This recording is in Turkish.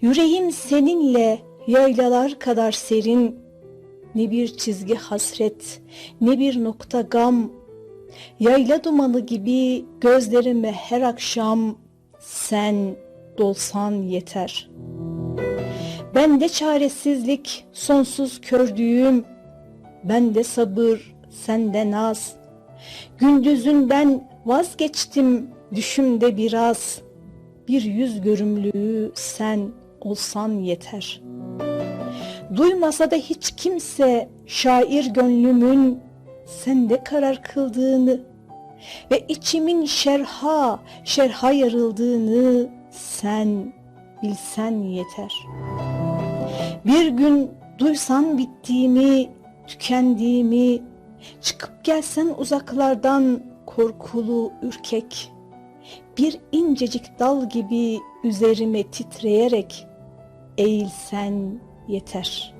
Yüreğim seninle yaylalar kadar serin. Ne bir çizgi hasret, ne bir nokta gam. Yayla dumanı gibi gözlerime her akşam sen dolsan yeter. Bende çaresizlik, sonsuz kördüğüm, bende sabır, sende naz. Gündüzünden vazgeçtim düşümde biraz. Bir yüz görümlüğü sen olsan yeter. Duymasa da hiç kimse şair gönlümün sende karar kıldığını ve içimin şerha, şerha yarıldığını sen bilsen yeter. Bir gün duysan bittiğimi, tükendiğimi, çıkıp gelsen uzaklardan korkulu, ürkek, bir incecik dal gibi üzerime titreyerek eğilsen yeter.''